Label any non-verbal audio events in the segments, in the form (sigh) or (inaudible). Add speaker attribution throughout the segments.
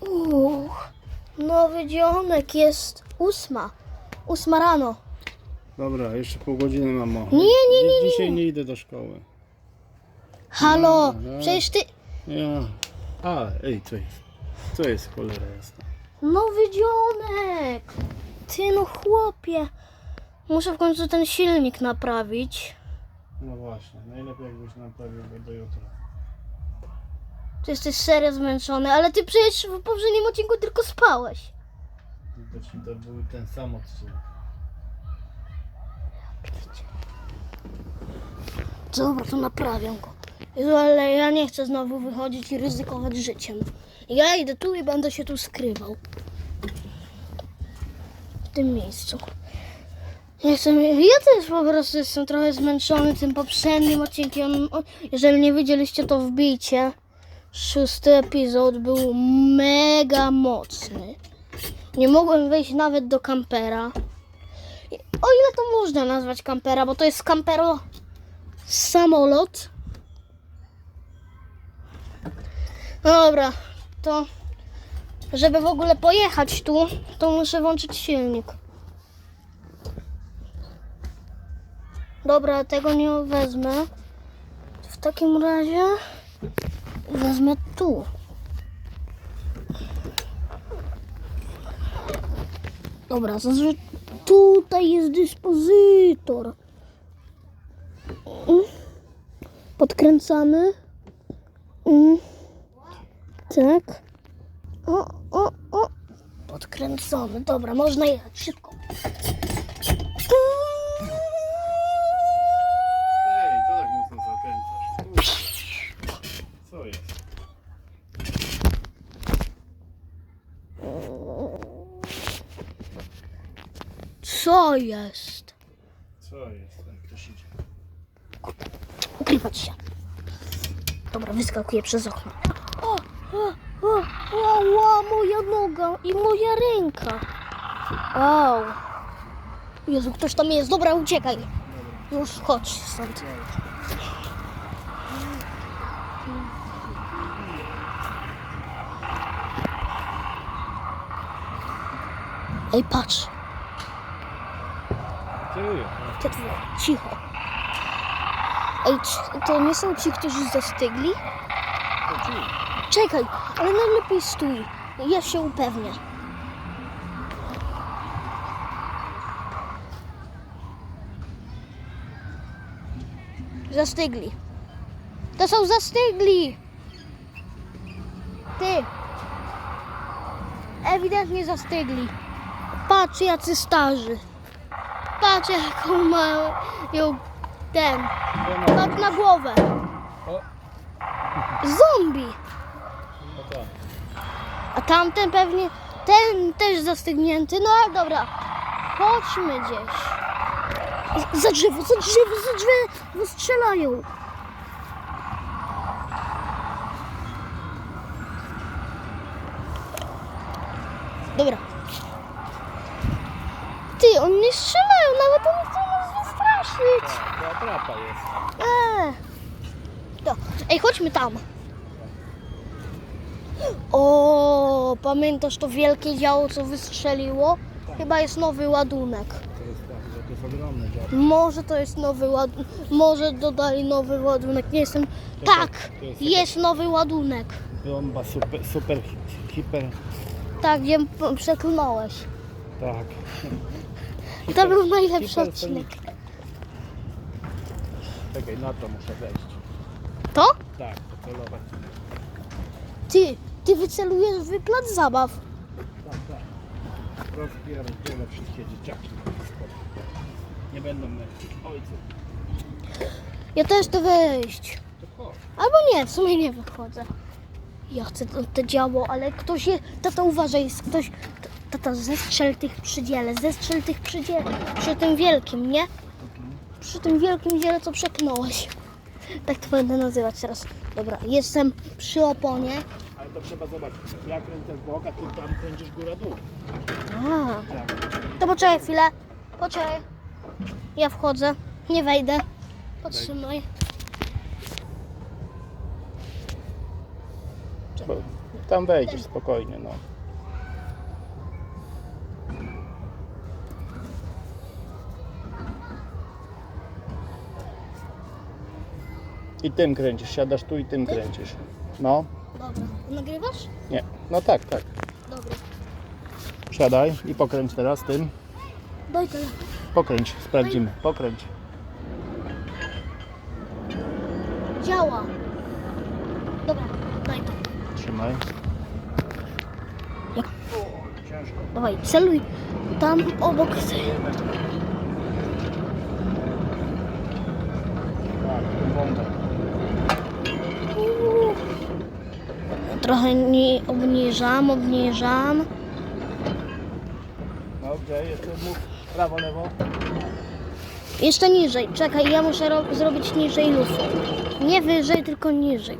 Speaker 1: Uch, nowy dzionek jest ósma. Ósma rano.
Speaker 2: Dobra, jeszcze pół godziny mamo.
Speaker 1: Nie, nie, nie,
Speaker 2: Dzi- Dzisiaj nie idę do szkoły.
Speaker 1: Halo,
Speaker 2: no.
Speaker 1: przecież ty...
Speaker 2: Ja. A, ej, co jest? Co jest cholera jasna?
Speaker 1: Nowy dzionek! Ty no chłopie. Muszę w końcu ten silnik naprawić.
Speaker 2: No właśnie, najlepiej jakbyś naprawił go do jutra.
Speaker 1: Ty jesteś serio zmęczony, ale ty przecież w poprzednim odcinku tylko spałeś.
Speaker 2: Widocznie to był ten sam odcinek.
Speaker 1: Dobra, to naprawiam go. Jezu, ale ja nie chcę znowu wychodzić i ryzykować życiem. Ja idę tu i będę się tu skrywał. W tym miejscu. Chcę, ja też po prostu jestem trochę zmęczony tym poprzednim odcinkiem. Jeżeli nie widzieliście, to wbijcie. Szósty epizod był mega mocny. Nie mogłem wejść nawet do kampera. O ile to można nazwać kampera, bo to jest kampero samolot. No dobra, to żeby w ogóle pojechać tu, to muszę włączyć silnik. Dobra, tego nie wezmę. W takim razie wezmę tu. Dobra, zazwyczaj tutaj jest dyspozytor. Mm. Podkręcamy. Mm. Tak. O, o, o. Podkręcony. Dobra, można jechać szybko.
Speaker 2: Jest?
Speaker 1: Co jest?
Speaker 2: Jak ktoś idzie?
Speaker 1: Ukrywać się. Dobra, wyskakuję przez okno. O, o, o, o, o, moja noga i moja ręka. Wow. Jezu, ktoś tam jest. Dobra, uciekaj. Już chodź stąd. Ej, patrz. Te dwie. Cicho. Ej, to nie są ci, którzy zastygli?
Speaker 2: to ci.
Speaker 1: Czekaj, ale najlepiej stój. Ja się upewnię. Zastygli. To są zastygli. Ty. Ewidentnie zastygli. Patrz jacy starzy. Patrz jaką mają ten. Patrz na głowę.
Speaker 2: O,
Speaker 1: Zombie.
Speaker 2: tak.
Speaker 1: A tamten pewnie, ten też zastygnięty. No ale dobra, chodźmy gdzieś. Za drzewo, za drzewo, za drzewo strzelają. Dobra. Ty, oni nie strzelają, nawet oni chcą nas wystraszyć.
Speaker 2: Tak, to atrapa jest.
Speaker 1: Eee. To. Ej, chodźmy tam. O, pamiętasz to wielkie działo, co wystrzeliło? Chyba jest nowy ładunek.
Speaker 2: To jest tak, to jest ogromne.
Speaker 1: Może to jest nowy ładunek. Może dodali nowy ładunek. Nie jestem.
Speaker 2: To
Speaker 1: Tak,
Speaker 2: to jest
Speaker 1: jest nowy ładunek.
Speaker 2: Bomba super, super hi- hiper.
Speaker 1: Tak, p- przeklnąłeś.
Speaker 2: Tak. (laughs)
Speaker 1: To był najlepszy odcinek.
Speaker 2: Czekaj, na to muszę wejść.
Speaker 1: To?
Speaker 2: Tak, celować.
Speaker 1: Ty, ty wycelujesz w plac zabaw.
Speaker 2: Tak, tak. Rozpierdzielę wszystkie dzieciaki. Nie będą męczyć ojców.
Speaker 1: Ja też.
Speaker 2: To chodź.
Speaker 1: Albo nie, w sumie nie wychodzę. Ja chcę to, to działo, ale ktoś jest. Tata uważaj, jest ktoś. Tata, zestrzel tych przy dziele, zestrzel tych przy dziele. Przy tym wielkim, nie? Przy tym wielkim dziele, co przeklnąłeś. Tak to będę nazywać teraz. Dobra, jestem przy oponie.
Speaker 2: Ale to trzeba zobaczyć. Ja kręcę w bok, a ty tam kręcisz góra-dół.
Speaker 1: A,
Speaker 2: Tak.
Speaker 1: to poczekaj chwilę. Poczekaj. Ja wchodzę. Nie wejdę. Potrzymaj.
Speaker 2: Bo tam wejdziesz spokojnie, no. I tym kręcisz, siadasz tu i tym kręcisz. No,
Speaker 1: Dobra. Nagrywasz?
Speaker 2: nie. No tak, tak.
Speaker 1: Dobra.
Speaker 2: Siadaj i pokręć teraz tym.
Speaker 1: Daj telefon.
Speaker 2: Pokręć, sprawdzimy. Pokręć.
Speaker 1: Działa. Dobra, daj to.
Speaker 2: Trzymaj.
Speaker 1: Jak?
Speaker 2: Ciężko.
Speaker 1: Dawaj, celuj tam obok.
Speaker 2: Tak, tą bombę.
Speaker 1: Uuu. Trochę nie obniżam, obniżam.
Speaker 2: Dobrze, jeszcze mów prawo, lewo.
Speaker 1: Jeszcze niżej. Czekaj, ja muszę ro- zrobić niżej lufę. Nie wyżej, tylko niżej.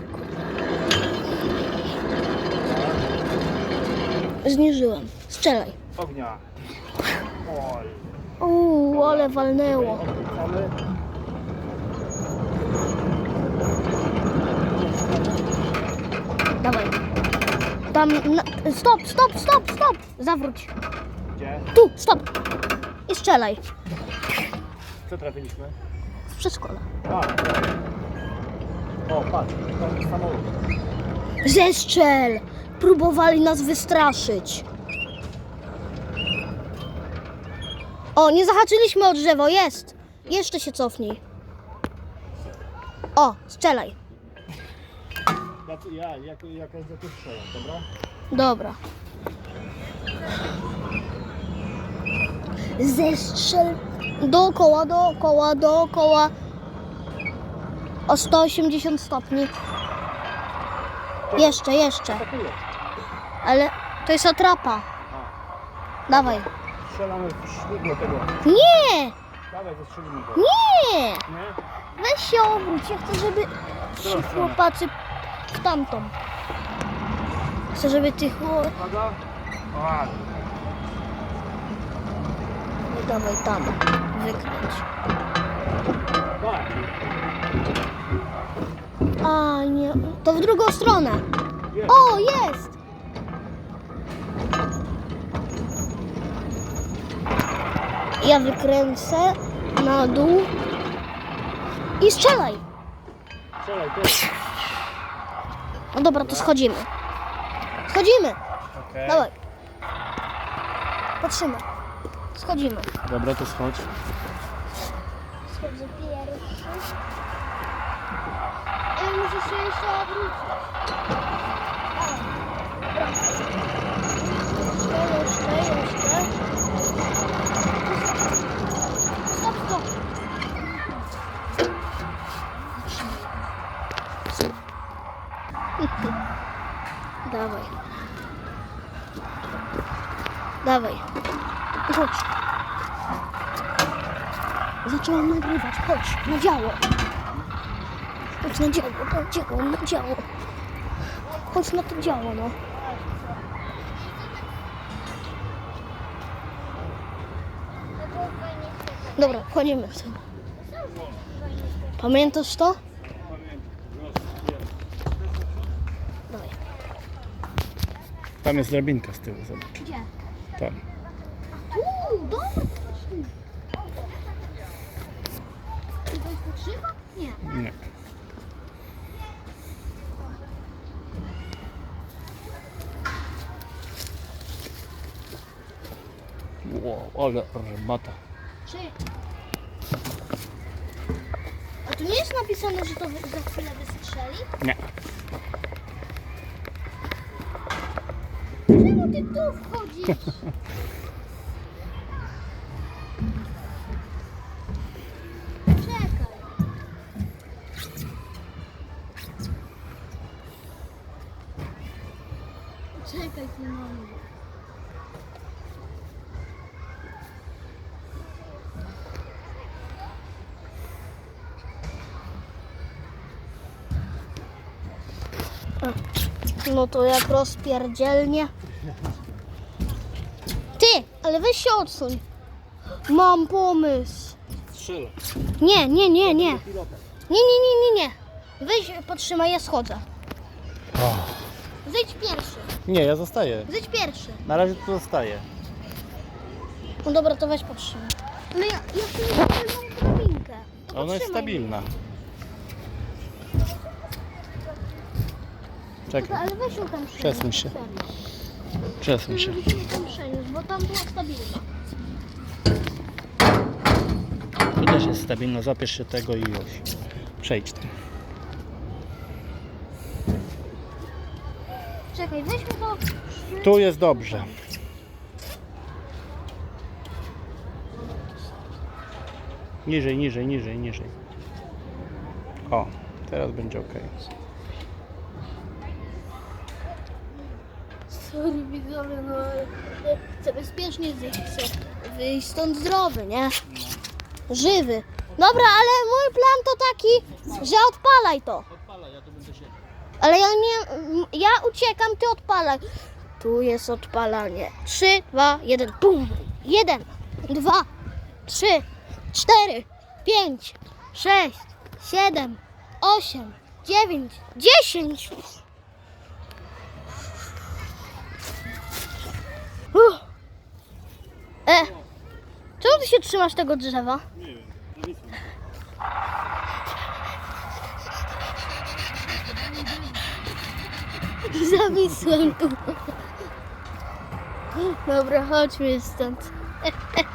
Speaker 1: Zniżyłem. Strzelaj.
Speaker 2: Ognia. Oj.
Speaker 1: Uuu, ale walnęło.
Speaker 2: Odwrócamy.
Speaker 1: Dawaj. Tam. Na... Stop, stop, stop, stop. Zawróć.
Speaker 2: Gdzie?
Speaker 1: Tu, stop. I strzelaj.
Speaker 2: Co trafiliśmy?
Speaker 1: W przedszkole.
Speaker 2: A. O, patrz, tam jest samolot.
Speaker 1: Zestrzel! Próbowali nas wystraszyć. O, nie zahaczyliśmy o drzewo, jest. Jeszcze się cofnij. O, strzelaj.
Speaker 2: Ja, ja jak, jakaś tu strzelam, dobra?
Speaker 1: Dobra. Zestrzel dookoła, dookoła, dookoła. O 180 stopni. Jeszcze, jeszcze. Ale to jest atrapa. Dawaj.
Speaker 2: strzelamy w śmigło tego.
Speaker 1: Nie!
Speaker 2: Dawaj, zastrzelimy go.
Speaker 1: Nie!
Speaker 2: Nie?
Speaker 1: Weź się obróć, ja chcę, żeby ci chłopacy w tamtą. Chcę, żeby ty chłop...
Speaker 2: Uwaga. O,
Speaker 1: Dawaj tam, wykręć. A nie, to w drugą stronę. O, jest! Ja wykręcę na dół i strzelaj.
Speaker 2: Strzelaj, tu.
Speaker 1: No dobra, to schodzimy. Schodzimy.
Speaker 2: Okej.
Speaker 1: Dawaj. Patrzymy. Schodzimy.
Speaker 2: Dobra, to schodź.
Speaker 1: Schodzę pierwszy. Ja muszę się jeszcze obrócić. Chodź. Zaczęłam nagrywać. Chodź, na działo. Chodź na działo, na działo, na działo. Chodź na to działo, no. Dobra, wchodzimy w to. Pamiętasz to?
Speaker 2: Tam jest drabinka z tyłu, zobacz.
Speaker 1: Gdzie?
Speaker 2: Tam.
Speaker 1: Tu, dobra. To jest pokrzywa? Nie.
Speaker 2: Nie. Wow, ale armata.
Speaker 1: Czy... A tu nie jest napisane, że to wy- za chwilę wystrzeli?
Speaker 2: Nie.
Speaker 1: Czemu ty tu wchodzisz? (laughs) No to jak rozpierdzielnie. Ty, ale weź się odsuń. Mam pomysł. Nie, nie, nie, nie. Nie, nie, nie, nie, nie. Weź, potrzymaj, ja schodzę. Zejdź pierwszy.
Speaker 2: Nie, ja zostaję.
Speaker 1: Zejdź pierwszy.
Speaker 2: Na razie tu zostaję.
Speaker 1: No dobra, to weź podtrzymaj. Ale ja, ja drabinkę. To
Speaker 2: Ona jest
Speaker 1: podtrzymaj
Speaker 2: stabilna.
Speaker 1: mnie.
Speaker 2: Czekaj,
Speaker 1: Ale weź ją tam przenieść.
Speaker 2: Przesuń się.
Speaker 1: serio.
Speaker 2: przesuń się.
Speaker 1: Ją tam bo tam była stabilna.
Speaker 2: Tu też jest stabilna, zapiesz się tego i już. Przejdź tam.
Speaker 1: Czekaj, weźmy to.
Speaker 2: Tu jest dobrze. Niżej, niżej, niżej, niżej. O, teraz będzie ok.
Speaker 1: Sorry widzowie, no chcę bezpiecznie zejść, chcę wyjść stąd zdrowy, nie? Żywy. Dobra, ale mój plan to taki, że odpalaj to.
Speaker 2: Odpala, ja tu będę siedział.
Speaker 1: Ale ja nie, ja uciekam, ty odpalaj. Tu jest odpalanie. 3, 2, 1, bum. 1, 2, 3, 4, 5, 6, 7, 8, 9, 10. Uff. E, czemu ty się trzymasz tego drzewa?
Speaker 3: Nie wiem, (laughs)
Speaker 1: Zawisłem tu. Dobra, chodźmy stąd. (laughs)